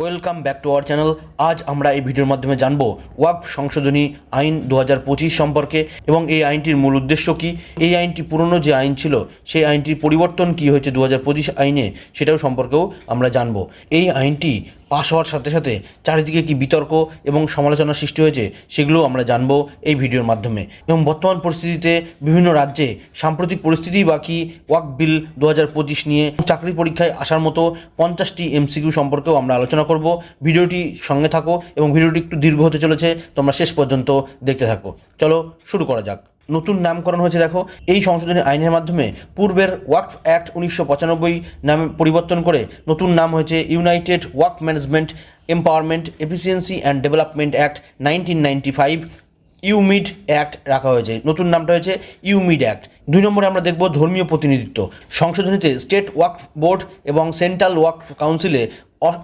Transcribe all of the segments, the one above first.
Welcome back to our channel. আজ আমরা এই ভিডিওর মাধ্যমে জানব ওয়াকফ সংশোধনী আইন দু হাজার পঁচিশ সম্পর্কে এবং এই আইনটির মূল উদ্দেশ্য কী? এই আইনটি পুরনো যে আইন ছিল, সেই আইনটির পরিবর্তন কী হয়েছে দু হাজার পঁচিশ আইনে, সেটাও সম্পর্কেও আমরা জানব। এই আইনটি পাশ হওয়ার সাথে সাথে চারিদিকে কি বিতর্ক এবং সমালোচনা সৃষ্টি হয়েছে সেগুলো আমরা জানব এই ভিডিওর মাধ্যমে। এবং বর্তমান পরিস্থিতিতে বিভিন্ন রাজ্যে সাম্প্রতিক পরিস্থিতি বা কি ওয়াক বিল দু হাজার পঁচিশ নিয়ে চাকরি পরীক্ষায় আসার মতো পঞ্চাশটি এমসিকিউ সম্পর্কেও আমরা আলোচনা করব। ভিডিওটি সঙ্গে থাকো এবং ভিডিওটি একটু দীর্ঘ হতে চলেছে, তোমরা শেষ পর্যন্ত দেখতে থাকো। চলো শুরু করা যাক। নতুন নামকরণ হয়েছে, দেখো। এই সংশোধনী আইনের মাধ্যমে পূর্বের ওয়াকফ অ্যাক্ট উনিশশো পঁচানব্বই নামে পরিবর্তন করে নতুন নাম হয়েছে united Waqf management empowerment efficiency and development act nineteen ninety five, UMEED act রাখা হয়েছে। নতুন নামটা হয়েছে ইউমিড অ্যাক্ট। দুই নম্বরে আমরা দেখব ধর্মীয় প্রতিনিধিত্ব। সংশোধনীতে স্টেট ওয়াক বোর্ড এবং সেন্ট্রাল ওয়াক কাউন্সিলে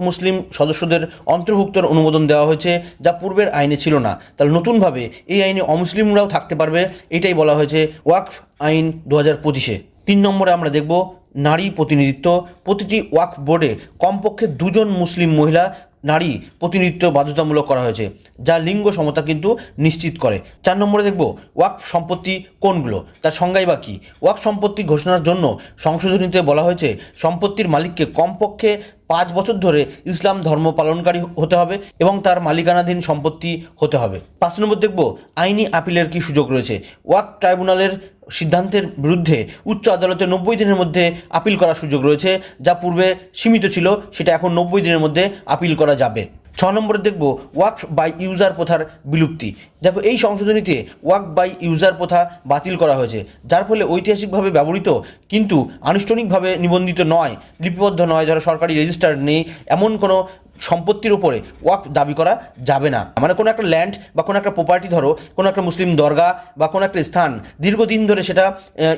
মুসলিম সদস্যদের অন্তর্ভুক্তর অনুমোদন দেওয়া হয়েছে, যা পূর্বের আইনে ছিল না। তাহলে নতুনভাবে এই আইনে অমুসলিমরাও থাকতে পারবে, এটাই বলা হয়েছে ওয়াকফ আইন দু হাজার পঁচিশে। তিন নম্বরে আমরা দেখব নারী প্রতিনিধিত্ব। প্রতিটি ওয়াকফ বোর্ডে কমপক্ষে দুজন মুসলিম মহিলা নারী প্রতিনিধিত্ব বাধ্যতামূলক করা হয়েছে, যা লিঙ্গ সমতা কিন্তু নিশ্চিত করে। চার নম্বরে দেখব ওয়াকফ সম্পত্তি কোনগুলো, তার সংজ্ঞাই বা কী? ওয়াকফ সম্পত্তি ঘোষণার জন্য সংশোধনীতে বলা হয়েছে, সম্পত্তির মালিককে কমপক্ষে পাঁচ বছর ধরে ইসলাম ধর্ম পালনকারী হতে হবে এবং তার মালিকানাধীন সম্পত্তি হতে হবে। পাঁচ নম্বর দেখব, আইনি আপিলের কী সুযোগ রয়েছে? ওয়াক ট্রাইব্যুনালের সিদ্ধান্তের বিরুদ্ধে উচ্চ আদালতে নব্বই দিনের মধ্যে আপিল করার সুযোগ রয়েছে, যা পূর্বে সীমিত ছিল, সেটা এখন নব্বই দিনের মধ্যে আপিল করা যাবে। ছ নম্বরে দেখব ওয়াক বাই ইউজার প্রথার বিলুপ্তি। দেখো, এই সংশোধনীতে ওয়াক বাই ইউজার প্রথা বাতিল করা হয়েছে, যার ফলে ঐতিহাসিকভাবে ব্যবহৃত কিন্তু আনুষ্ঠানিকভাবে নিবন্ধিত নয়, লিপিবদ্ধ নয় যারা সরকারি রেজিস্টার নেই, এমন কোনো সম্পত্তির উপরে ওয়াক দাবি করা যাবে না। মানে কোনো একটা ল্যান্ড বা কোনো একটা প্রপার্টি ধরো, কোনো একটা মুসলিম দরগা বা কোনো একটা স্থান দীর্ঘদিন ধরে সেটা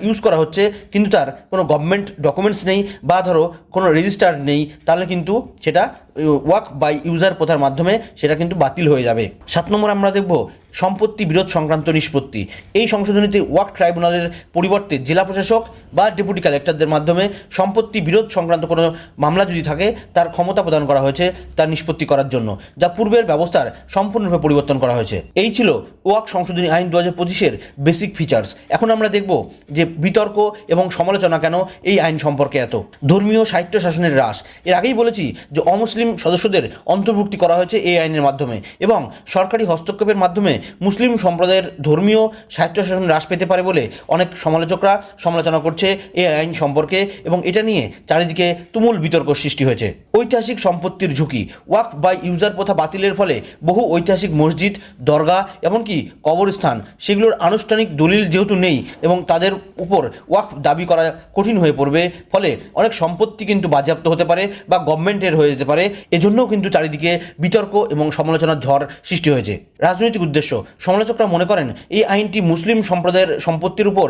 ইউজ করা হচ্ছে, কিন্তু তার কোনো গভর্নমেন্ট ডকুমেন্টস নেই বা ধরো কোনো রেজিস্টার নেই, তাহলে কিন্তু সেটা, ওয়াক বাই ইউজার প্রথার মাধ্যমে সেটা কিন্তু বাতিল হয়ে যাবে। সাত নম্বর আমরা দেখব সম্পত্তি বিরোধ সংক্রান্ত নিষ্পত্তি। এই সংশোধনীতে ওয়াক ট্রাইব্যুনালের পরিবর্তে জেলা প্রশাসক বা ডেপুটি কালেক্টরদের মাধ্যমে সম্পত্তি বিরোধ সংক্রান্ত কোনো মামলা যদি থাকে, তার ক্ষমতা প্রদান করা হয়েছে তার নিষ্পত্তি করার জন্য, যা পূর্বের ব্যবস্থার সম্পূর্ণরূপে পরিবর্তন করা হয়েছে। এই ছিল ওয়াক সংশোধনী আইন দু হাজার পঁচিশের বেসিক ফিচার্স। এখন আমরা দেখব যে বিতর্ক এবং সমালোচনা কেন এই আইন সম্পর্কে এত। ধর্মীয় সাহিত্য শাসনের হ্রাস। এর আগেই বলেছি যে অমুসলিম সদস্যদের অন্তর্ভুক্তি করা হয়েছে এই আইনের মাধ্যমে এবং সরকারি হস্তক্ষেপের মাধ্যমে মুসলিম সম্প্রদায়ের ধর্মীয় স্বায়ত্তশাসন হ্রাস পেতে পারে বলে অনেক সমালোচকরা সমালোচনা করছে এই আইন সম্পর্কে এবং এটা নিয়ে চারিদিকে তুমুল বিতর্ক সৃষ্টি হয়েছে। ঐতিহাসিক সম্পত্তির ঝুঁকি, ওয়াক বাই ইউজার প্রথা বাতিলের ফলে বহু ঐতিহাসিক মসজিদ দরগা এমনকি কবরস্থান সেগুলোর আনুষ্ঠানিক দলিল যেহেতু নেই এবং তাদের উপর ওয়াক দাবি করা কঠিন হয়ে পড়বে, ফলে অনেক সম্পত্তি কিন্তু বাজেয়াপ্ত হতে পারে বা গভর্নমেন্টের হয়ে যেতে পারে। এজন্যও কিন্তু চারিদিকে বিতর্ক এবং সমালোচনার ঝড় সৃষ্টি হয়েছে। রাজনৈতিক উদ্দেশ্য সমালোচকরা মনে করেন, এই আইনটি মুসলিম সম্প্রদায়ের সম্পত্তির উপর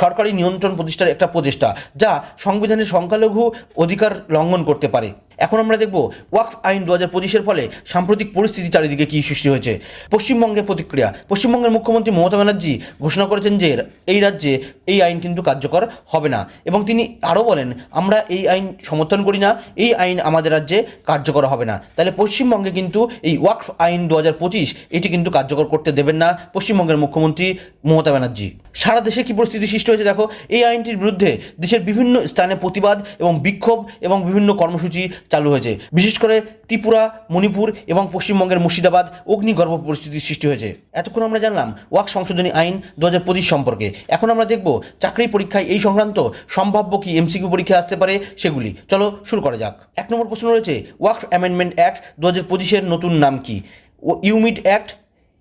সরকারি নিয়ন্ত্রণ প্রতিষ্ঠার একটা প্রচেষ্টা, যা সংবিধানের সংখ্যালঘু অধিকার লঙ্ঘন করতে পারে। এখন আমরা দেখব ওয়াকফ আইন দু হাজার পঁচিশের ফলে সাম্প্রতিক পরিস্থিতি চারিদিকে কী সৃষ্টি হয়েছে। পশ্চিমবঙ্গের প্রতিক্রিয়া। পশ্চিমবঙ্গের মুখ্যমন্ত্রী মমতা ব্যানার্জি ঘোষণা করেছেন যে, এই রাজ্যে এই আইন কিন্তু কার্যকর হবে না। এবং তিনি আরও বলেন, আমরা এই আইন সমর্থন করি না, এই আইন আমাদের রাজ্যে কার্যকর হবে না। তাহলে পশ্চিমবঙ্গে কিন্তু এই ওয়াকফ আইন দু হাজার পঁচিশ, এটি কিন্তু কার্যকর করতে দেবেন না পশ্চিমবঙ্গের মুখ্যমন্ত্রী মমতা ব্যানার্জি। সারা দেশে কী পরিস্থিতি সৃষ্টি হয়েছে দেখো, এই আইনটির বিরুদ্ধে দেশের বিভিন্ন স্থানে প্রতিবাদ এবং বিক্ষোভ এবং বিভিন্ন কর্মসূচি চালু হয়েছে। বিশেষ করে ত্রিপুরা, মণিপুর এবং পশ্চিমবঙ্গের মুর্শিদাবাদ অগ্নিগর্ভ পরিস্থিতির সৃষ্টি হয়েছে। এতক্ষণ আমরা জানলাম ওয়াক সংশোধনী আইন দু হাজার পঁচিশ সম্পর্কে। এখন আমরা দেখব চাকরি পরীক্ষায় এই সংক্রান্ত সম্ভাব্য কি এমসিকিউ পরীক্ষা আসতে পারে সেগুলি। চলো শুরু করা যাক। এক নম্বর প্রশ্ন রয়েছে, ওয়াক অ্যামেন্ডমেন্ট অ্যাক্ট দু হাজার পঁচিশের নতুন নাম কি? UMEED act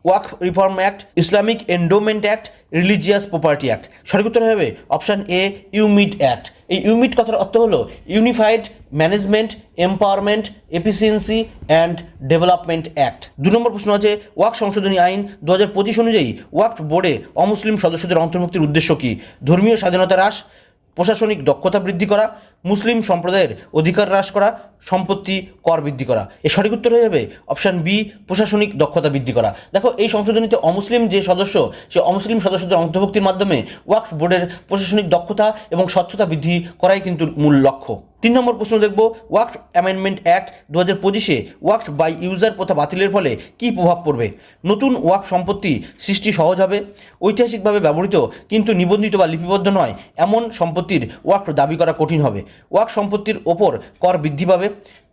Waqf reform act, Islamic endowment act, religious property act. সঠিক উত্তর হবে অপশান এ, ইউমিড অ্যাক্ট। এই ইউমিড কথার অর্থ হলো unified management, empowerment, efficiency and development act. দু নম্বর প্রশ্ন আছে ওয়াক সংশোধনী আইন দু হাজার পঁচিশ অনুযায়ী ওয়াক বোর্ডে অমুসলিম সদস্যদের অন্তর্ভুক্তির উদ্দেশ্য কী? ধর্মীয় স্বাধীনতা হ্রাস প্রশাসনিক দক্ষতা বৃদ্ধি করা, মুসলিম সম্প্রদায়ের অধিকার হ্রাস করা, সম্পত্তি কর বৃদ্ধি করা। এর সঠিক উত্তর হয়ে যাবে অপশান বি, প্রশাসনিক দক্ষতা বৃদ্ধি করা। দেখো, এই সংশোধনীতে অমুসলিম যে সদস্য, সে অমুসলিম সদস্যদের অন্তর্ভুক্তির মাধ্যমে ওয়াকফ বোর্ডের প্রশাসনিক দক্ষতা এবং স্বচ্ছতা বৃদ্ধি করাই কিন্তু মূল লক্ষ্য। তিন নম্বর প্রশ্ন দেখব ওয়াক্ফ অ্যামেন্ডমেন্ট অ্যাক্ট দু হাজার পঁচিশে ওয়াক্ফ বাই ইউজার প্রথা বাতিলের ফলে কী প্রভাব পড়বে? নতুন ওয়াক্ফ সম্পত্তি সৃষ্টি সহজ হবে, ঐতিহাসিকভাবে ব্যবহৃত কিন্তু নিবন্ধিত বা লিপিবদ্ধ নয়, এমন সম্পত্তির ওয়াক্ফ দাবি করা কঠিন হবে। ওয়াক্ফ সম্পত্তির ওপর কর বৃদ্ধি পাবে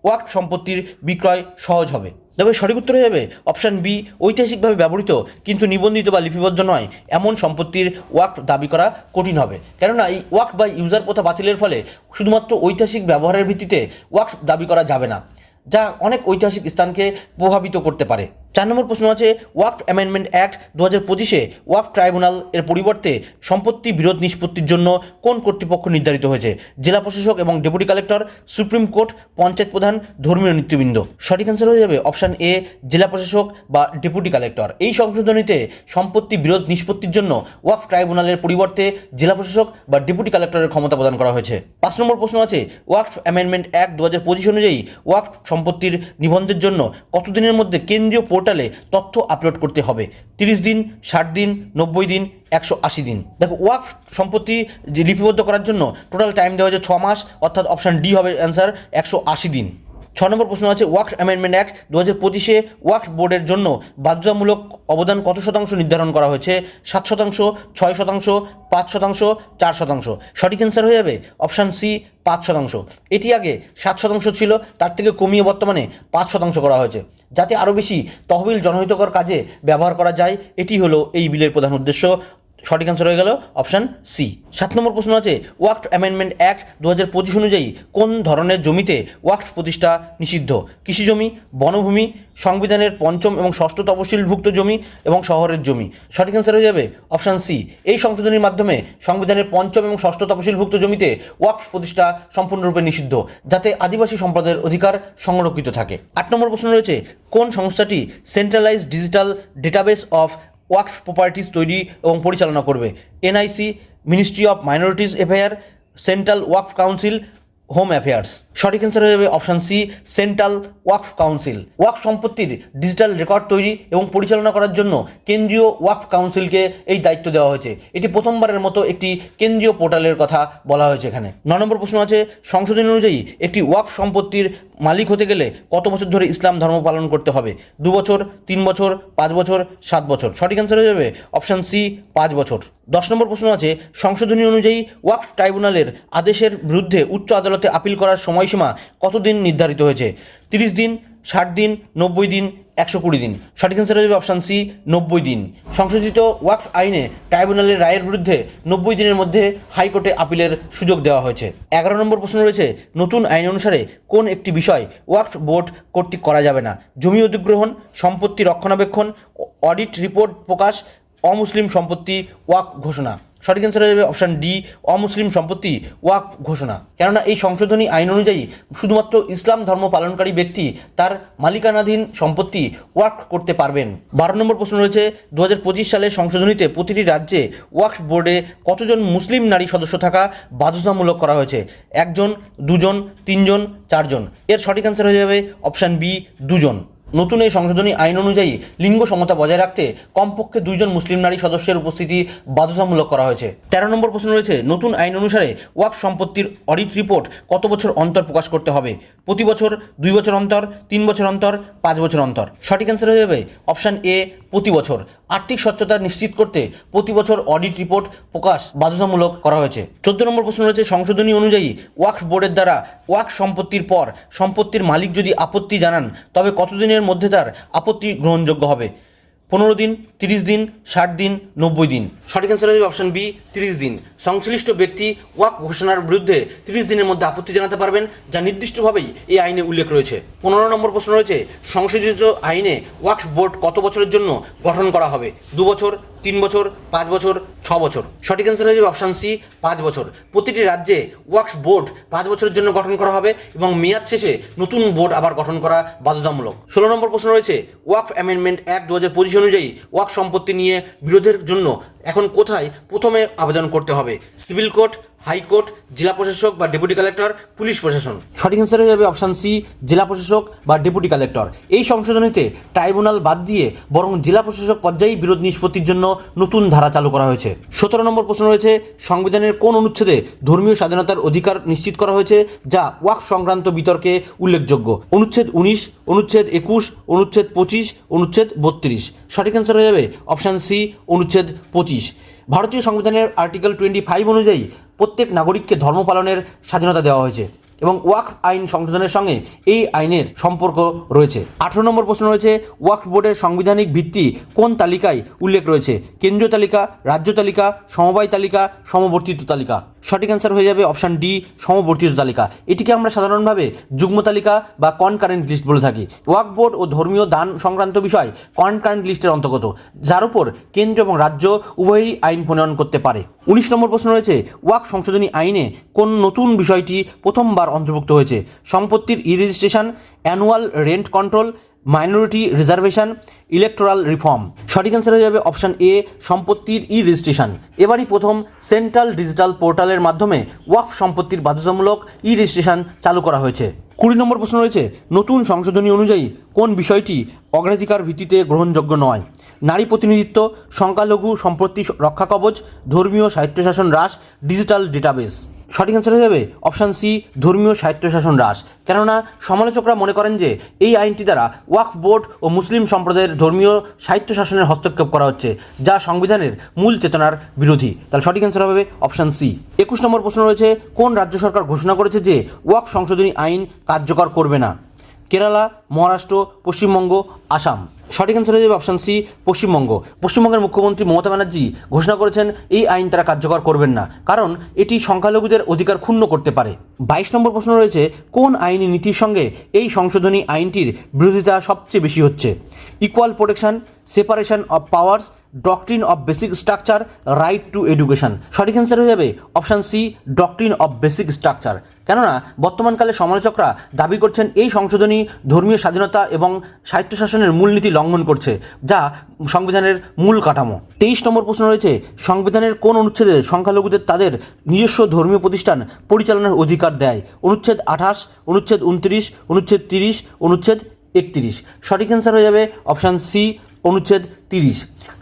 ওয়াক্ফ সম্পত্তির বিক্রয় সহজ হবে। তবে সঠিক উত্তর হয়ে যাবে? অপশান বি ঐতিহাসিকভাবে ব্যবহৃত, কিন্তু নিবন্ধিত বা লিপিবদ্ধ নয়, এমন সম্পত্তির ওয়াক দাবি করা কঠিন হবে। কেননা এই ওয়াক বা ইউজার প্রথা বাতিলের ফলে শুধুমাত্র ঐতিহাসিক ব্যবহারের ভিত্তিতে ওয়াক দাবি করা যাবে না, যা অনেক ঐতিহাসিক স্থানকে প্রভাবিত করতে পারে। চার নম্বর প্রশ্ন আছে, ওয়াক্ফ অ্যামেন্ডমেন্ট অ্যাক্ট দু হাজার পঁচিশে ওয়াক্ফ ট্রাইব্যুনাল এর পরিবর্তে সম্পত্তি বিরোধ নিষ্পত্তির জন্য কোন কর্তৃপক্ষ নির্ধারিত হয়েছে? জেলা প্রশাসক এবং deputy collector, supreme court, panchayat প্রধান, ধর্মীয় নেতৃবৃন্দ। সঠিক অ্যান্সার হয়ে যাবে অপশান এ জেলা প্রশাসক বা ডেপুটি কালেক্টর। এই সংশোধনীতে সম্পত্তি বিরোধ নিষ্পত্তির জন্য ওয়াক্ফ ট্রাইব্যুনালের পরিবর্তে জেলা প্রশাসক বা ডেপুটি কালেক্টরের ক্ষমতা প্রদান করা হয়েছে। পাঁচ নম্বর প্রশ্ন আছে, ওয়াক্ফ অ্যামেন্ডমেন্ট অ্যাক্ট দু হাজার পঁচিশ অনুযায়ী ওয়াক্ফ সম্পত্তির নিবন্ধের জন্য কতদিনের মধ্যে কেন্দ্রীয় পোর্টালে তথ্য আপলোড করতে হবে। তিরিশ দিন, ষাট দিন, নব্বই দিন, একশো আশি দিন। দেখো ওয়াক সম্পত্তি যে লিপিবদ্ধ করার জন্য টোটাল টাইম দেওয়া হয়েছে ছ মাস, অর্থাৎ অপশান ডি হবে অ্যান্সার একশো আশি দিন। ছ নম্বর প্রশ্ন আছে ওয়াক্স অ্যামেন্ডমেন্ট অ্যাক্ট দু হাজার পঁচিশে ওয়াক্স বোর্ডের জন্য বাধ্যতামূলক অবদান কত শতাংশ নির্ধারণ করা হয়েছে? সাত শতাংশ, ছয় শতাংশ, পাঁচ শতাংশ, চার শতাংশ। সঠিক অ্যান্সার হয়ে যাবে অপশান সি পাঁচ শতাংশ। এটি আগে সাত শতাংশ ছিল, তার থেকে কমিয়ে বর্তমানে পাঁচ শতাংশ করা হয়েছে। যাতে আরও বেশি তহবিল জনহিতকর কাজে ব্যবহার করা যায়, এটি হলো এই বিলের প্রধান উদ্দেশ্য। সঠিক অ্যান্সার হয়ে গেল অপশান সি সাত নম্বর প্রশ্ন আছে ওয়াক্ফ অ্যামেন্ডমেন্ট অ্যাক্ট দু হাজার পঁচিশ অনুযায়ী কোন ধরনের জমিতে ওয়াক্ফ প্রতিষ্ঠা নিষিদ্ধ? কৃষি জমি, বনভূমি, সংবিধানের পঞ্চম এবং ষষ্ঠ তপশিলভুক্ত জমি এবং শহরের জমি। সঠিক অ্যান্সার হয়ে যাবে অপশান সি এই সংশোধনীর মাধ্যমে সংবিধানের পঞ্চম এবং ষষ্ঠ তপশিলভুক্ত জমিতে ওয়াক্ফ প্রতিষ্ঠা সম্পূর্ণরূপে নিষিদ্ধ, যাতে আদিবাসী সম্প্রদায়ের অধিকার সংরক্ষিত থাকে। আট নম্বর প্রশ্ন রয়েছে, কোন সংস্থাটি centralise digital database of Waqf properties তৈরি এবং পরিচালনা করবে। NIC ministry of minorities affair central Waqf council home affairs সঠিক অ্যান্সার হয়ে যাবে option C central Waqf council Waqf সম্পত্তির ডিজিটাল রেকর্ড তৈরি এবং পরিচালনা করার জন্য কেন্দ্রীয় ওয়াক্ফ কাউন্সিলকে এই দায়িত্ব দেওয়া হয়েছে। এটি প্রথমবারের মতো একটি কেন্দ্রীয় পোর্টালের কথা বলা হয়েছে এখানে। ন নম্বর প্রশ্ন আছে, সংশোধনী অনুযায়ী একটি ওয়াক্ফ সম্পত্তির মালিক হতে গেলে কত বছর ধরে ইসলাম ধর্ম পালন করতে হবে? দু বছর, তিন বছর, পাঁচ বছর, সাত বছর? সঠিক অ্যান্সার হয়ে যাবে অপশান সি পাঁচ বছর। দশ নম্বর প্রশ্ন আছে, সংশোধনী অনুযায়ী ওয়াকফ ট্রাইব্যুনালের আদেশের বিরুদ্ধে উচ্চ আদালতে আপিল করার সময়সীমা কতদিন নির্ধারিত হয়েছে? তিরিশ দিন, ষাট দিন, নব্বই দিন, একশো কুড়ি দিন। সঠিক অ্যান্সার যাবে অপশান সি নব্বই দিন। সংশোধিত ওয়াকফ আইনে ট্রাইব্যুনালের রায়ের বিরুদ্ধে নব্বই দিনের মধ্যে হাইকোর্টে আপিলের সুযোগ দেওয়া হয়েছে। এগারো নম্বর প্রশ্ন রয়েছে, নতুন আইন অনুসারে কোন একটি বিষয় ওয়াকফ বোর্ড কর্তৃক করা যাবে না? জমি অধিগ্রহণ, সম্পত্তি রক্ষণাবেক্ষণ অডিট রিপোর্ট প্রকাশ, অমুসলিম সম্পত্তি ওয়াক ঘোষণা। সঠিক অ্যান্সার হয়ে যাবে অপশান ডি অমুসলিম সম্পত্তি ওয়াক ঘোষণা। কেননা এই সংশোধনী আইন অনুযায়ী শুধুমাত্র ইসলাম ধর্ম পালনকারী ব্যক্তি তার মালিকানাধীন সম্পত্তি ওয়াক করতে পারবেন। বারো নম্বর প্রশ্ন রয়েছে দু সালের সংশোধনীতে প্রতিটি রাজ্যে ওয়াক্ফ বোর্ডে কতজন মুসলিম নারী সদস্য থাকা বাধ্যতামূলক করা হয়েছে? একজন, দুজন, তিনজন, চারজন। এর সঠিক অ্যান্সার হয়ে যাবে অপশান বি দুজন। নতুন এই সংশোধনী আইন অনুযায়ী লিঙ্গ সমতা বজায় রাখতে কমপক্ষে দুইজন মুসলিম নারী সদস্যের উপস্থিতি বাধ্যতামূলক করা হয়েছে। তেরো নম্বর প্রশ্ন রয়েছে, নতুন আইন অনুসারে ওয়াক সম্পত্তির অডিট রিপোর্ট কত বছর অন্তর প্রকাশ করতে হবে? প্রতি বছর দুই বছর অন্তর, তিন বছর অন্তর, পাঁচ বছর অন্তর? সঠিক অ্যান্সার হয়ে যাবে অপশান এ প্রতি বছর আর্থিক স্বচ্ছতা নিশ্চিত করতে প্রতি বছর অডিট রিপোর্ট প্রকাশ বাধ্যতামূলক করা হয়েছে। চোদ্দ নম্বর প্রশ্ন রয়েছে, সংশোধনী অনুযায়ী ওয়াক্স বোর্ডের দ্বারা ওয়াক্স সম্পত্তির পর সম্পত্তির মালিক যদি আপত্তি জানান, তবে কতদিনের মধ্যে তার আপত্তি গ্রহণযোগ্য হবে? পনেরো দিন, তিরিশ দিন, ষাট দিন, নব্বই দিন। সঠিক অ্যান্সার হবে অপশন বি তিরিশ দিন। সংশ্লিষ্ট ব্যক্তি ওয়াক ঘোষণার বিরুদ্ধে তিরিশ দিনের মধ্যে আপত্তি জানাতে পারবেন, যা নির্দিষ্টভাবেই এই আইনে উল্লেখ রয়েছে। পনেরো নম্বর প্রশ্ন রয়েছে, সংশোধিত আইনে ওয়াক বোর্ড কত বছরের জন্য গঠন করা হবে? দু বছর তিন বছর, পাঁচ বছর, ছ বছর। সঠিক অ্যান্সার হয়ে যাবে অপশান সি পাঁচ বছর। প্রতিটি রাজ্যে ওয়ার্কস বোর্ড পাঁচ বছরের জন্য গঠন করা হবে এবং মেয়াদ শেষে নতুন বোর্ড আবার গঠন করা বাধ্যতামূলক। ষোলো নম্বর প্রশ্ন রয়েছে ওয়াক অ্যামেন্ডমেন্ট অ্যাক্ট দু হাজার পঁচিশ অনুযায়ী ওয়াক সম্পত্তি নিয়ে বিরোধের জন্য এখন কোথায় প্রথমে আবেদন করতে হবে? সিভিল কোর্ট হাইকোর্ট জেলা প্রশাসক বা ডেপুটি কালেক্টর, পুলিশ প্রশাসন। সঠিক অ্যান্সার হয়ে যাবে অপশান সি জেলা প্রশাসক বা ডেপুটি কালেক্টর। এই সংশোধনীতে ট্রাইব্যুনাল বাদ দিয়ে বরং জেলা প্রশাসক পর্যায়ে বিরোধ নিষ্পত্তির জন্য নতুন ধারা চালু করা হয়েছে। সতেরো নম্বর প্রশ্ন রয়েছে, সংবিধানের কোন অনুচ্ছেদে ধর্মীয় স্বাধীনতার অধিকার নিশ্চিত করা হয়েছে যা ওয়াক সংক্রান্ত বিতর্কে উল্লেখযোগ্য? অনুচ্ছেদ উনিশ, অনুচ্ছেদ একুশ, অনুচ্ছেদ পঁচিশ, অনুচ্ছেদ বত্রিশ। সঠিক অ্যান্সার হয়ে যাবে অপশান সি অনুচ্ছেদ পঁচিশ। ভারতীয় সংবিধানের আর্টিকেল টোয়েন্টি ফাইভ অনুযায়ী প্রত্যেক নাগরিককে ধর্ম পালনের স্বাধীনতা দেওয়া হয়েছে এবং ওয়াক আইন সংশোধনের সঙ্গে এই আইনের সম্পর্ক রয়েছে। আঠারো নম্বর প্রশ্ন রয়েছে ওয়াকফ বোর্ডের সাংবিধানিক ভিত্তি কোন তালিকায় উল্লেখ রয়েছে? কেন্দ্রীয় তালিকা, রাজ্য তালিকা, সমবায় তালিকা, সমবর্তিত তালিকা। সঠিক অ্যান্সার হয়ে যাবে অপশান ডি সমবর্তিত তালিকা। এটিকে আমরা সাধারণভাবে যুগ্ম তালিকা বা কনকারেন্ট লিস্ট বলে থাকি। ওয়াক বোর্ড ও ধর্মীয় দান সংক্রান্ত বিষয় কনকারেন্ট লিস্টের অন্তর্গত, যার উপর কেন্দ্র এবং রাজ্য উভয়ই আইন প্রণয়ন করতে পারে। উনিশ নম্বর প্রশ্ন রয়েছে, ওয়াক সংশোধনী আইনে কোন নতুন বিষয়টি প্রথমবার অন্তর্ভুক্ত হয়েছে? সম্পত্তির e registration annual rent control minority reservation, electoral reform. সঠিক অ্যান্সার হয়ে যাবে অপশান এ সম্পত্তির ই রেজিস্ট্রেশন এবারই প্রথম সেন্ট্রাল ডিজিটাল পোর্টালের মাধ্যমে ওয়াকফ সম্পত্তির বাধ্যতামূলক ই রেজিস্ট্রেশন চালু করা হয়েছে। কুড়ি নম্বর প্রশ্ন রয়েছে, নতুন সংশোধনী অনুযায়ী কোন বিষয়টি অগ্রাধিকার ভিত্তিতে গ্রহণযোগ্য নয়? নারী প্রতিনিধিত্ব, সংখ্যালঘু সম্পত্তি রক্ষা কবচ, ধর্মীয় স্বায়ত্তশাসন হ্রাস ডিজিটাল ডেটাবেস সঠিক অ্যান্সার হয়ে যাবে অপশান সি ধর্মীয় স্বায়ত্তশাসন হ্রাস। কেননা সমালোচকরা মনে করেন যে এই আইনটি দ্বারা ওয়াকফ বোর্ড ও মুসলিম সম্প্রদায়ের ধর্মীয় স্বায়ত্তশাসনের হস্তক্ষেপ করা হচ্ছে, যা সংবিধানের মূল চেতনার বিরোধী। তাহলে সঠিক অ্যান্সার হবে অপশান সি একুশ নম্বর প্রশ্ন রয়েছে, কোন রাজ্য সরকার ঘোষণা করেছে যে ওয়াক সংশোধনী আইন কার্যকর করবে না? কেরালা, মহারাষ্ট্র, পশ্চিমবঙ্গ, আসাম। সঠিক অ্যান্সার হয়ে যাবে অপশান সি পশ্চিমবঙ্গ। পশ্চিমবঙ্গের মুখ্যমন্ত্রী মমতা ব্যানার্জি ঘোষণা করেছেন, এই আইন তারা কার্যকর করবেন না, কারণ এটি সংখ্যালঘুদের অধিকার ক্ষুণ্ণ করতে পারে। বাইশ নম্বর প্রশ্ন রয়েছে, কোন আইনি নীতির সঙ্গে এই সংশোধনী আইনটির বিরোধিতা সবচেয়ে বেশি হচ্ছে? Equal protection separation of powers doctrine of basic structure right to education সঠিক অ্যান্সার হয়ে যাবে option C doctrine of basic structure কেননা বর্তমানকালে সমালোচকরা দাবি করছেন এই সংশোধনী ধর্মীয় স্বাধীনতা এবং স্বায়ত্তশাসনের মূলনীতি লঙ্ঘন করছে, যা সংবিধানের মূল কাঠামো। তেইশ নম্বর প্রশ্ন রয়েছে, সংবিধানের কোন অনুচ্ছেদে সংখ্যালঘুদের তাদের নিজস্ব ধর্মীয় প্রতিষ্ঠান পরিচালনার অধিকার দেয়? অনুচ্ছেদ আঠাশ, অনুচ্ছেদ উনত্রিশ অনুচ্ছেদ তিরিশ, অনুচ্ছেদ একত্রিশ। সঠিক অ্যান্সার হয়ে যাবে অপশান সি অনুচ্ছেদ তিরিশ।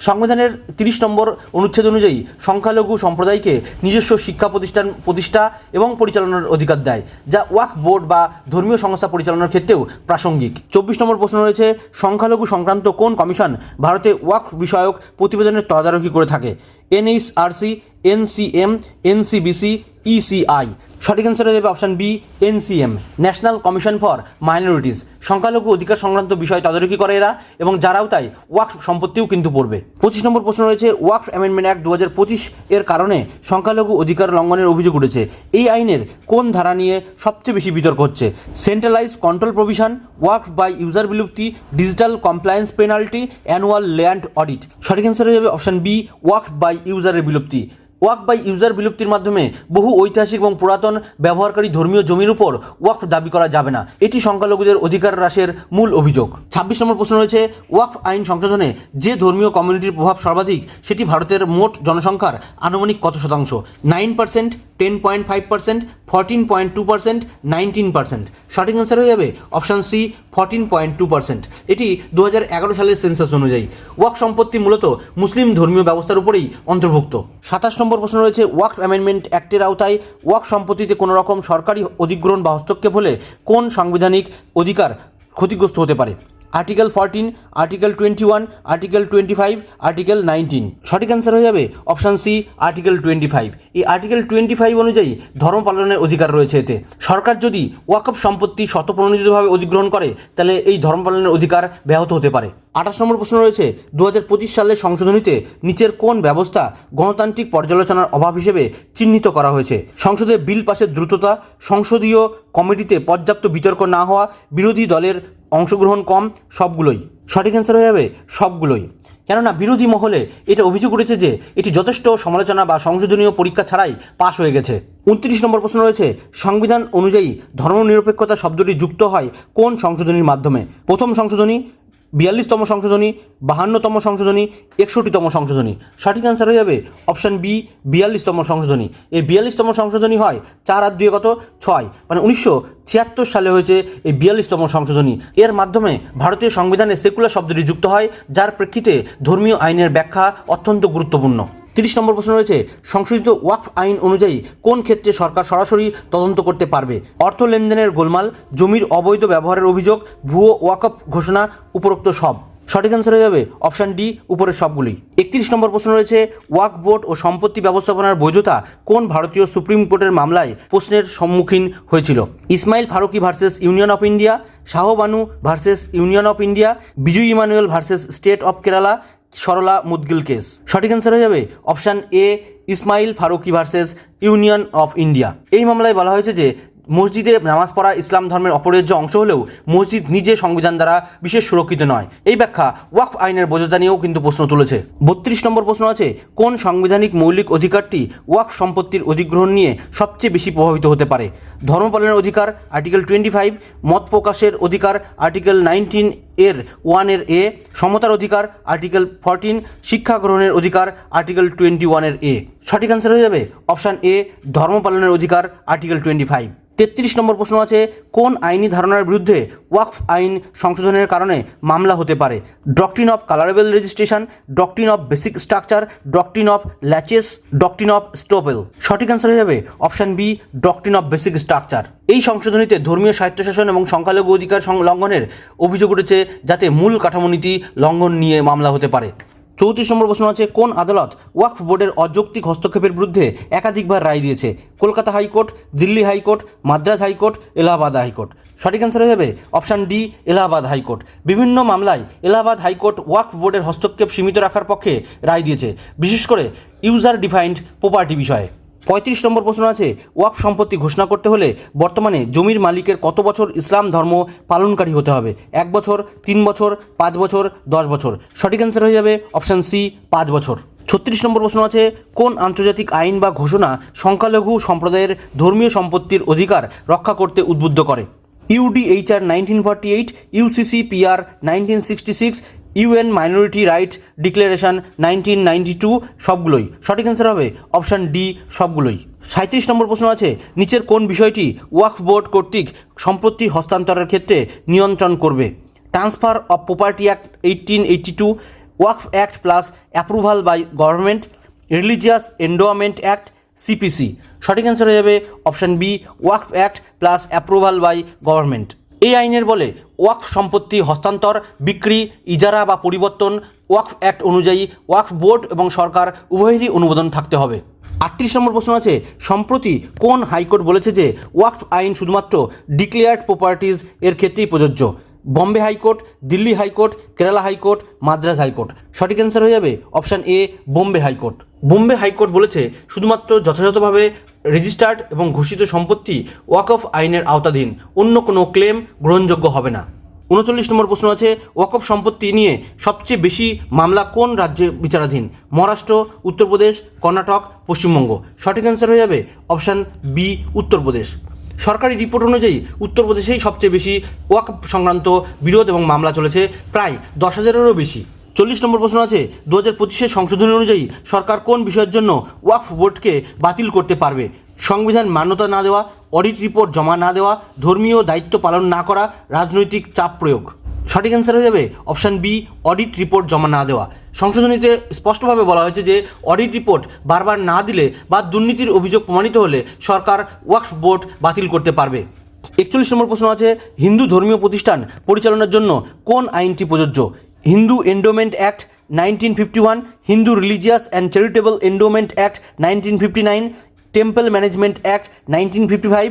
সংবিধানের তিরিশ নম্বর অনুচ্ছেদ অনুযায়ী সংখ্যালঘু সম্প্রদায়কে নিজস্ব শিক্ষা প্রতিষ্ঠান, প্রতিষ্ঠা এবং পরিচালনার অধিকার দেয়, যা ওয়াক বোর্ড বা ধর্মীয় সংস্থা পরিচালনার ক্ষেত্রেও প্রাসঙ্গিক। চব্বিশ নম্বর প্রশ্ন রয়েছে, সংখ্যালঘু সংক্রান্ত কোন কমিশন ভারতে ওয়াক বিষয়ক প্রতিবেদনের তদারকি করে থাকে? NHRC, NCM, NCBC, ECI. সঠিক অ্যান্সার হয়ে যাবে option B NCM national commission for minorities সংখ্যালঘু অধিকার সংক্রান্ত বিষয় তদারকি করে এরা এবং যারাও তাই ওয়াকফ সম্পত্তিও কিন্তু পড়বে। পঁচিশ নম্বর প্রশ্ন রয়েছে, ওয়াকফ অ্যামেন্ডমেন্ট অ্যাক্ট দু হাজার পঁচিশ এর কারণে সংখ্যালঘু অধিকার লঙ্ঘনের অভিযোগ উঠেছে। এই আইনের কোন ধারা নিয়ে সবচেয়ে বেশি বিতর্ক হচ্ছে? Centralise control provision waqf by user বিলুপ্তি digital compliance penalty annual land audit সঠিক অ্যান্সার হয়ে যাবে অপশান বি ওয়াকফ বাই ইউজারের বিলুপ্তি। ওয়াক বাই ইউজার বিলুপ্তির মাধ্যমে বহু ঐতিহাসিক এবং পুরাতন ব্যবহারকারী ধর্মীয় জমির উপর ওয়াক্ফ দাবি করা যাবে না। এটি সংখ্যালঘুদের অধিকার হ্রাসের মূল অভিযোগ। ছাব্বিশ নম্বর প্রশ্ন রয়েছে ওয়াক আইন সংশোধনে যে ধর্মীয় কমিউনিটির প্রভাব সর্বাধিক, সেটি ভারতের মোট জনসংখ্যার আনুমানিক কত শতাংশ? Nine percent ten point five percent fourteen point two percent nineteen percent সঠিক অ্যান্সার হয়ে যাবে option C fourteen point two percent এটি দু হাজার এগারো সালের সেন্সাস অনুযায়ী। ওয়াক সম্পত্তি মূলত মুসলিম ধর্মীয় ব্যবস্থার উপরেই অন্তর্ভুক্ত। সাতাশ নম্বর প্রশ্ন রয়েছে, ওয়াক অ্যামেন্ডমেন্ট অ্যাক্টের আওতায় ওয়াক সম্পত্তিতে কোনো রকম সরকারি অধিগ্রহণ বা হস্তক্ষেপ হলে কোন সাংবিধানিক অধিকার ক্ষতিগ্রস্ত হতে পারে? Article fourteen article twenty one article twenty five article nineteen সঠিক অ্যান্সার হয়ে যাবে option C article twenty five এই আর্টিকেল টোয়েন্টি ফাইভ অনুযায়ী ধর্ম পালনের অধিকার রয়েছে এতে। সরকার যদি ওয়াকফ সম্পত্তি শতপ্রণোদিতভাবে অধিগ্রহণ করে, তাহলে এই ধর্ম পালনের অধিকার ব্যাহত হতে পারে। আঠাশ নম্বর প্রশ্ন রয়েছে দু হাজার পঁচিশ সালের সংশোধনীতে নিচের কোন ব্যবস্থা গণতান্ত্রিক পর্যালোচনার অভাব হিসেবে চিহ্নিত করা হয়েছে? সংসদে বিল পাশের দ্রুততা, সংসদীয় কমিটিতে পর্যাপ্ত বিতর্ক না হওয়া, বিরোধী দলের অংশগ্রহণ কম, সবগুলোই। সঠিক অ্যান্সার হয়ে যাবে, সবগুলোই। কেননা বিরোধী মহলে এটা অভিযোগ উঠেছে যে, এটি যথেষ্ট সমালোচনা বা সংশোধনীয় পরীক্ষা ছাড়াই পাশ হয়ে গেছে। উনত্রিশ নম্বর প্রশ্ন রয়েছে, সংবিধান অনুযায়ী ধর্মনিরপেক্ষতা শব্দটি যুক্ত হয় কোন সংশোধনীর মাধ্যমে? প্রথম সংশোধনী বিয়াল্লিশতম সংশোধনী, বাহান্নতম সংশোধনী, একষট্টিতম সংশোধনী। সঠিক অ্যান্সার হয়ে যাবে অপশান বি বিয়াল্লিশতম সংশোধনী। এই বিয়াল্লিশতম সংশোধনী হয় চার আর দুয়ে কত? ছয়। মানে উনিশশো ছিয়াত্তর সালে হয়েছে এই বিয়াল্লিশতম সংশোধনী। এর মাধ্যমে ভারতীয় সংবিধানে সেকুলার শব্দটি যুক্ত হয়, যার প্রেক্ষিতে ধর্মীয় আইনের ব্যাখ্যা অত্যন্ত গুরুত্বপূর্ণ। তিরিশ নম্বর প্রশ্ন রয়েছে, সংশোধিত ওয়াকফ আইন অনুযায়ী কোন ক্ষেত্রে সরকার সরাসরি তদন্ত করতে পারবে? অর্থ লেনদেনের গোলমাল, জমির অবৈধ ব্যবহারের অভিযোগ, ভুয়ো ওয়াকফ ঘোষণা, উপরোক্ত সব। সঠিক অ্যান্সার হয়ে যাবে অপশান ডি উপরের সবগুলি একত্রিশ নম্বর প্রশ্ন রয়েছে ওয়াক বোর্ড ও সম্পত্তি ব্যবস্থাপনার বৈধতা কোন ভারতীয় সুপ্রিম কোর্টের মামলায় প্রশ্নের সম্মুখীন হয়েছিল? Ismail Faruqui versus union of India Shah Bano versus union of India Bijoe Emmanuel versus state of Kerala Sarla Mudgal case. সঠিক অ্যান্সার হয়ে যাবে option A Ismail Faruqui versus union of India এই মামলায় বলা হয়েছে যে মসজিদে নামাজ পড়া ইসলাম ধর্মের অপরিহার্য অংশ হলেও মসজিদ নিজে সংবিধান দ্বারা বিশেষ সুরক্ষিত নয়। এই ব্যাখ্যা ওয়াকফ আইনের বৈধতা নিয়েও কিন্তু প্রশ্ন তুলেছে। বত্রিশ নম্বর প্রশ্ন আছে, কোন সাংবিধানিক মৌলিক অধিকারটি ওয়াকফ সম্পত্তির অধিগ্রহণ নিয়ে সবচেয়ে বেশি প্রভাবিত হতে পারে? ধর্ম পালনের অধিকার, আর্টিকেল টোয়েন্টি ফাইভ, মত প্রকাশের অধিকার, আর্টিকেল নাইনটিন এর ওয়ানের এ, সমতার অধিকার, আর্টিকেল ফরটিন, শিক্ষা গ্রহণের অধিকার, আর্টিকেল টোয়েন্টি ওয়ানের এ। সঠিক অ্যান্সার হয়ে যাবে অপশান এ ধর্ম পালনের অধিকার আর্টিকেল টোয়েন্টি ফাইভ তেত্রিশ নম্বর প্রশ্ন আছে, কোন আইনি ধারণার বিরুদ্ধে ওয়াকফ আইন সংশোধনের কারণে মামলা হতে পারে? Doctrine of colourable registration doctrine of basic structure doctrine of laches doctrine of estoppel সঠিক অ্যান্সার হয়ে যাবে option B doctrine of basic structure এই সংশোধনীতে ধর্মীয় স্বায়ত্তশাসন এবং সংখ্যালঘু অধিকার লঙ্ঘনের অভিযোগ উঠেছে যাতে মূল কাঠামো নীতি লঙ্ঘন নিয়ে মামলা হতে পারে। চৌত্রিশ নম্বর প্রশ্ন আছে, কোন আদালত ওয়াকফ বোর্ডের অযৌক্তিক হস্তক্ষেপের বিরুদ্ধে একাধিকবার রায় দিয়েছে? Kolkata high court, Delhi high court, Madras high court, Allahabad high court. সঠিক অ্যান্সার হয়ে যাবে অপশান ডি, এলাহাবাদ হাইকোর্ট। বিভিন্ন মামলায় এলাহাবাদ হাইকোর্ট ওয়াকফ বোর্ডের হস্তক্ষেপ সীমিত রাখার পক্ষে রায় দিয়েছে। বিশেষ করে ইউজার ডিফাইন্ড প্রপার্টি বিষয়ে। পঁয়ত্রিশ নম্বর প্রশ্ন আছে, ওয়াক সম্পত্তি ঘোষণা করতে হলে বর্তমানে জমির মালিকের কত বছর ইসলাম ধর্ম পালনকারী হতে হবে? এক বছর, তিন বছর, পাঁচ বছর, দশ বছর? সঠিক অ্যান্সার হয়ে যাবে অপশান সি পাঁচ বছর। ছত্রিশ নম্বর প্রশ্ন আছে, কোন আন্তর্জাতিক আইন বা ঘোষণা সংখ্যালঘু সম্প্রদায়ের ধর্মীয় সম্পত্তির অধিকার রক্ষা করতে উদ্বুদ্ধ করে? UDHR nineteen forty eight UCC PR nineteen sixty six UN minority right declaration nineteen ninety two সবগুলোই। সঠিক অ্যান্সার হবে অপশান ডি, সবগুলোই। সাঁত্রিশ নম্বর প্রশ্ন আছে, নিচের কোন বিষয়টি ওয়াকফ বোর্ড কর্তৃক সম্পত্তি হস্তান্তরের ক্ষেত্রে নিয়ন্ত্রণ করবে? Transfer of property act eighteen eighty two Waqf act plus approval by government, religious endowment act, CPC. সঠিক অ্যান্সার হয়ে যাবে option B Waqf act plus approval by government. এই আইনের বলে ওয়াকফ সম্পত্তি হস্তান্তর, বিক্রি, ইজারা বা পরিবর্তন, ওয়াকফ অ্যাক্ট অনুযায়ী ওয়াকফ বোর্ড এবং সরকার উভয়েরই অনুমোদন থাকতে হবে। আটত্রিশ নম্বর প্রশ্ন আছে, সম্প্রতি কোন হাইকোর্ট বলেছে যে ওয়াকফ আইন শুধুমাত্র ডিক্লেয়ার্ড প্রপার্টিজ এর ক্ষেত্রেই প্রযোজ্য? Bombay high court, Delhi high court, Kerala high court, Madras high court. সঠিক অ্যান্সার হয়ে যাবে option A Bombay high court. Bombay high court বলেছে, শুধুমাত্র যথাযথভাবে রেজিস্টার্ড এবং ঘোষিত সম্পত্তি ওয়াকফ আইনের আওতাধীন, অন্য কোনো ক্লেম গ্রহণযোগ্য হবে না। উনচল্লিশ নম্বর প্রশ্ন আছে ওয়াকফ সম্পত্তি নিয়ে সবচেয়ে বেশি মামলা কোন রাজ্যে বিচারাধীন? মহারাষ্ট্র, উত্তরপ্রদেশ, কর্ণাটক, পশ্চিমবঙ্গ। সঠিক অ্যান্সার হয়ে যাবে অপশান বি উত্তরপ্রদেশ। সরকারি রিপোর্ট অনুযায়ী উত্তরপ্রদেশেই সবচেয়ে বেশি ওয়াক সংক্রান্ত বিরোধ এবং মামলা চলেছে প্রায় দশ হাজারেরও বেশি। চল্লিশ নম্বর প্রশ্ন আছে দু হাজার পঁচিশের সংশোধনী অনুযায়ী সরকার কোন বিষয়ের জন্য ওয়াকফ বোর্ডকে বাতিল করতে পারবে? সংবিধান মান্যতা না দেওয়া, অডিট রিপোর্ট জমা না দেওয়া, ধর্মীয় দায়িত্ব পালন না করা, রাজনৈতিক চাপ প্রয়োগ। সঠিক অ্যান্সার হয়ে যাবে অপশান বি অডিট রিপোর্ট জমা না দেওয়া। সংশোধনীতে স্পষ্টভাবে বলা হয়েছে যে অডিট রিপোর্ট বারবার না দিলে বা দুর্নীতির অভিযোগ প্রমাণিত হলে সরকার ওয়াকফ বোর্ড বাতিল করতে পারবে। একচল্লিশ নম্বর প্রশ্ন আছে, হিন্দু ধর্মীয় প্রতিষ্ঠান পরিচালনার জন্য কোন আইনটি প্রযোজ্য? Hindu endowment act nineteen fifty one Hindu religious and charitable endowment act nineteen fifty nine temple management act nineteen fifty five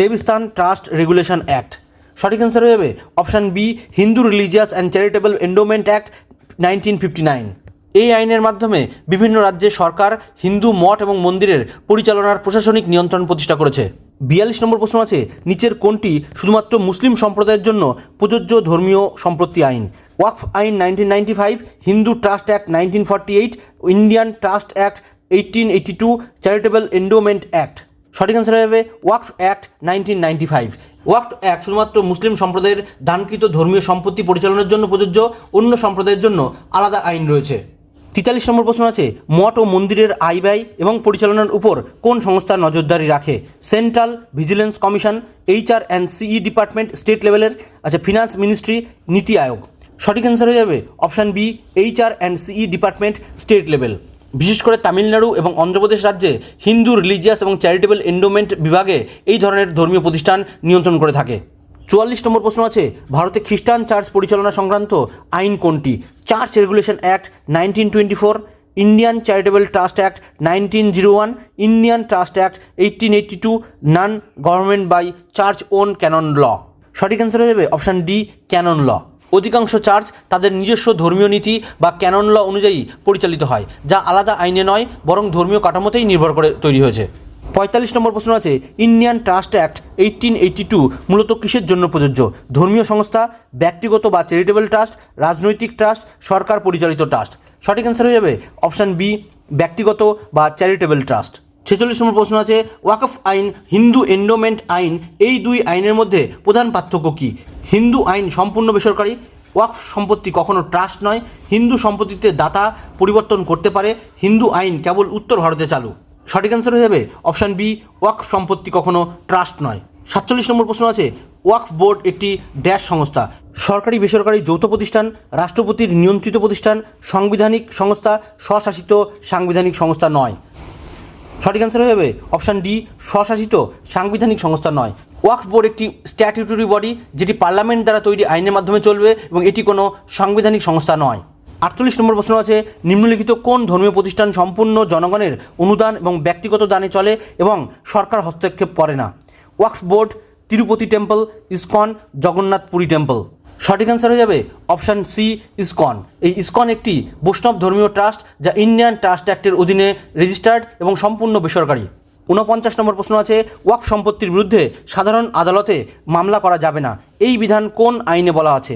Devasthan trust regulation act সঠিক অ্যান্সার হয়ে যাবে option B Hindu religious and charitable endowment act nineteen fifty nine এই আইনের মাধ্যমে বিভিন্ন রাজ্যে সরকার হিন্দু মঠ এবং মন্দিরের পরিচালনার প্রশাসনিক নিয়ন্ত্রণ প্রতিষ্ঠা করেছে। বিয়াল্লিশ নম্বর প্রশ্ন আছে, নিচের কোনটি শুধুমাত্র মুসলিম সম্প্রদায়ের জন্য প্রযোজ্য ধর্মীয় সম্পত্তি আইন? ওয়াকফ আইন nineteen ninety five Hindu trust act nineteen forty eight Indian trust act eighteen eighty two charitable endowment act. সঠিক অ্যান্সার যাবে Waqf act nineteen ninety five Waqf act শুধুমাত্র মুসলিম সম্প্রদায়ের দানকৃত ধর্মীয় সম্পত্তি পরিচালনার জন্য প্রযোজ্য, অন্য সম্প্রদায়ের জন্য আলাদা আইন রয়েছে। তেতাল্লিশ নম্বর প্রশ্ন আছে, মঠ ও মন্দিরের আয় ব্যয় এবং পরিচালনার উপর কোন সংস্থা নজরদারি রাখে? Central vigilance commission, HR and CE department, state লেভেলের। আচ্ছা ফিনান্স মিনিস্ট্রি, নীতি আয়োগ। সঠিক অ্যান্সার হয়ে যাবে option B, HR and CE department, state level. বিশেষ করে তামিলনাড়ু এবং অন্ধ্রপ্রদেশ রাজ্যে হিন্দু রিলিজিয়াস এবং চ্যারিটেবল এন্ডোমেন্ট বিভাগে এই ধরনের ধর্মীয় প্রতিষ্ঠান নিয়ন্ত্রণ করে থাকে। চুয়াল্লিশ নম্বর প্রশ্ন আছে, ভারতে খ্রিস্টান চার্চ পরিচালনা সংক্রান্ত আইন কোনটি? Church regulation act nineteen twenty four Indian charitable trust act nineteen zero one, Indian trust act eighteen eighty two, none government by church own canon law. সঠিক অ্যান্সার হয়ে যাবে অপশান ডি, ক্যানন ল। অধিকাংশ church তাদের নিজস্ব ধর্মীয় নীতি বা Canon ল অনুযায়ী পরিচালিত হয়, যা আলাদা আইনে নয়, বরং ধর্মীয় কাঠামোতেই নির্ভর করে তৈরি হয়েছে। পঁয়তাল্লিশ নম্বর প্রশ্ন আছে, Indian trust act eighteen eighty two মূলত কিসের জন্য প্রযোজ্য? ধর্মীয় সংস্থা, ব্যক্তিগত বা চ্যারিটেবল ট্রাস্ট, রাজনৈতিক ট্রাস্ট, সরকার পরিচালিত ট্রাস্ট? সঠিক অ্যান্সার হয়ে যাবে অপশান বি, ব্যক্তিগত বা চ্যারিটেবল ট্রাস্ট। ছেচল্লিশ নম্বর প্রশ্ন আছে, ওয়াকফ আইন, হিন্দু এন্ডোমেন্ট আইন, এই দুই আইনের মধ্যে প্রধান পার্থক্য কী? হিন্দু আইন সম্পূর্ণ বেসরকারি, ওয়াকফ সম্পত্তি কখনো ট্রাস্ট নয়, হিন্দু সম্পত্তিতে দাতা পরিবর্তন করতে পারে, হিন্দু আইন কেবল উত্তর ভারতে চালু। সঠিক অ্যান্সার হয়ে যাবে অপশান বি ওয়াকফ সম্পত্তি কখনো ট্রাস্ট নয়। সাতচল্লিশ নম্বর প্রশ্ন আছে, ওয়াকফ বোর্ড একটি ড্যাশ সংস্থা, সরকারি বেসরকারি যৌথ প্রতিষ্ঠান, রাষ্ট্রপতির নিয়ন্ত্রিত প্রতিষ্ঠান, সাংবিধানিক সংস্থা, স্বশাসিত সাংবিধানিক সংস্থা নয়। সঠিক অ্যান্সার হয়ে যাবে অপশান ডি স্বশাসিত সাংবিধানিক সংস্থা নয়। ওয়াকফ বোর্ড একটি স্ট্যাটিউটরি বডি যেটি পার্লামেন্ট দ্বারা তৈরি আইনের মাধ্যমে চলবে এবং এটি কোনো সাংবিধানিক সংস্থা নয়। আটচল্লিশ নম্বর প্রশ্ন আছে, নিম্নলিখিত কোন ধর্মীয় প্রতিষ্ঠান সম্পূর্ণ জনগণের অনুদান এবং ব্যক্তিগত দানে চলে এবং সরকার হস্তক্ষেপ করে না? Waqf board, Tirupati temple ISKCON Jagannath Puri temple সঠিক অ্যান্সার হয়ে যাবে অপশান সি ইসকন এই ইসকন একটি বৈষ্ণব ধর্মীয় ট্রাস্ট যা ইন্ডিয়ান ট্রাস্ট অ্যাক্টের অধীনে রেজিস্টার্ড এবং সম্পূর্ণ বেসরকারি। ঊনপঞ্চাশ নম্বর প্রশ্ন আছে, ওয়াক সম্পত্তির বিরুদ্ধে সাধারণ আদালতে মামলা করা যাবে না। এই বিধান কোন আইনে বলা আছে?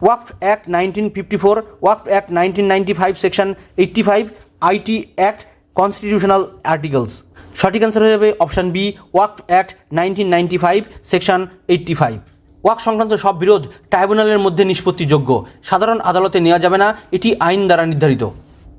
Waqf act nineteen fifty four Waqf act nineteen ninety five section eighty five IT act constitutional articles সঠিক অ্যান্সার হয়ে যাবে option B Waqf act nineteen ninety five section eighty five Waqf সংক্রান্ত সব বিরোধ ট্রাইব্যুনালের মধ্যে নিষ্পত্তিযোগ্য। সাধারণ আদালতে নেওয়া যাবে না, এটি আইন দ্বারা নির্ধারিত।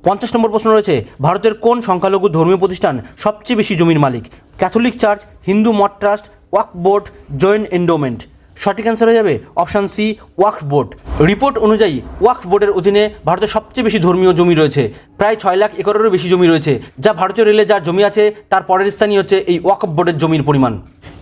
পঞ্চাশ নম্বর প্রশ্ন রয়েছে, ভারতের কোন সংখ্যালঘু ধর্মীয় প্রতিষ্ঠান সবচেয়ে বেশি জমির মালিক? ক্যাথলিক চার্চ, হিন্দু মঠ trust, Waqf board, joint endowment. সঠিক অ্যান্সার হয়ে যাবে option C Waqf board. Report অনুযায়ী ওয়াকফ বোর্ডের অধীনে ভারতের সবচেয়ে বেশি ধর্মীয় জমি রয়েছে। প্রায় ছয় লাখ একরেরও বেশি জমি রয়েছে, যা ভারতীয় রেলে যা জমি আছে, তার পরের স্থানই হচ্ছে এই ওয়াকফ বোর্ডের জমির পরিমাণ।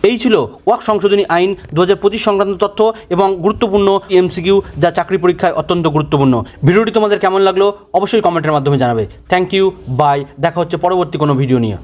এই ছিল ওয়াক সংশোধনী আইন দু হাজার পঁচিশ সংক্রান্ত তথ্য এবং গুরুত্বপূর্ণ এমসিকিউ যা চাকরি পরীক্ষায় অত্যন্ত গুরুত্বপূর্ণ। ভিডিওটি তোমাদের কেমন লাগল অবশ্যই কমেন্টের মাধ্যমে জানাবে। থ্যাংক ইউ বাই দেখা হচ্ছে পরবর্তী কোনো ভিডিও নিয়ে।